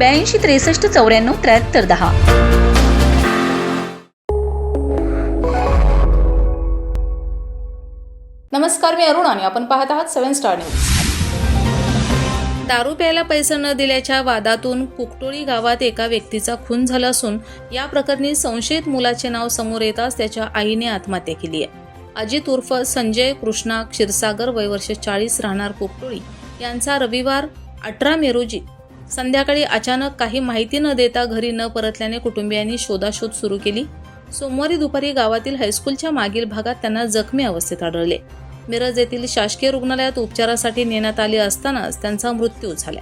ब्याऐंशी त्रेसष्ट चौऱ्याण्णव त्र्याहत्तर दहा. नमस्कार मी अरुण आणि आपण पाहत आहात सेव्हन स्टार न्यूज. दारू प्यायला पैसे न दिल्याच्या वादातून कुकटोळी गावात एका व्यक्तीचा खून झाला असून या प्रकरणी संशयित मुलाचे नाव समोर येताच त्याच्या आईने आत्महत्या केली आहे. अजित उर्फ संजय कृष्णा क्षीरसागर वय वर्ष चाळीस राहणार कुकटोळी. यांचा रविवार अठरा मे रोजी संध्याकाळी अचानक काही माहिती न देता घरी न परतल्याने कुटुंबियांनी शोधाशोध सुरू केली. सोमवारी दुपारी गावातील हायस्कूलच्या मागील भागात त्यांना जखमी अवस्थेत आढळले. मिरज येथील शासकीय रुग्णालयात उपचारासाठी नेण्यात आले असतानाच त्यांचा मृत्यू झाला.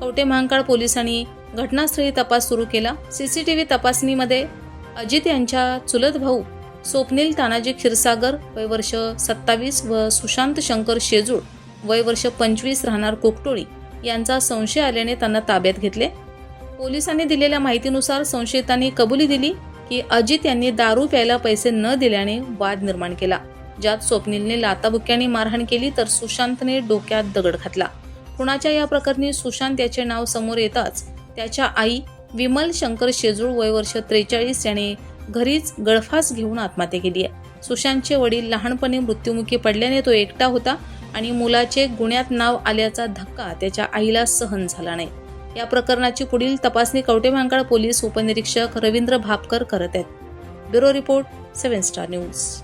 कवटे महांकाळ पोलिसांनी घटनास्थळी तपास सुरू केला. सीसीटीव्ही तपासणीमध्ये अजित यांच्या चुलत भाऊ स्वप्नील तानाजी क्षीरसागर वय वर्ष सत्तावीस व सुशांत शंकर शेजूळ वय वर्ष पंचवीस राहणार कोकटोळी यांचा संशय आल्याने त्यांना ताब्यात घेतले. पोलिसांनी दिलेल्या माहितीनुसार संशयितांनी कबुली दिली की अजित यांनी दारू प्यायला पैसे न दिल्याने वाद निर्माण केला. ज्यात स्वप्नीलने लाताबुक्याने मारहाण केली तर सुशांतने डोक्यात दगड घातला. खुणाच्या या प्रकरणी सुशांत याचे नाव समोर येताच त्याच्या आई विमल शंकर शेजूळ वय वर्ष त्रेचाळीस याने घरीच गळफास घेऊन आत्महत्या केली आहे. सुशांतचे वडील लहानपणी मृत्युमुखी पडल्याने तो एकटा होता. आणि मुलाचे गुन्ह्यात नाव आल्याचा धक्का त्याच्या आईला सहन झाला नाही. या प्रकरणाची पुढील तपासणी कवटेमांकाळ पोलीस उपनिरीक्षक रवींद्र भापकर करत आहेत. Bureau report seven star news.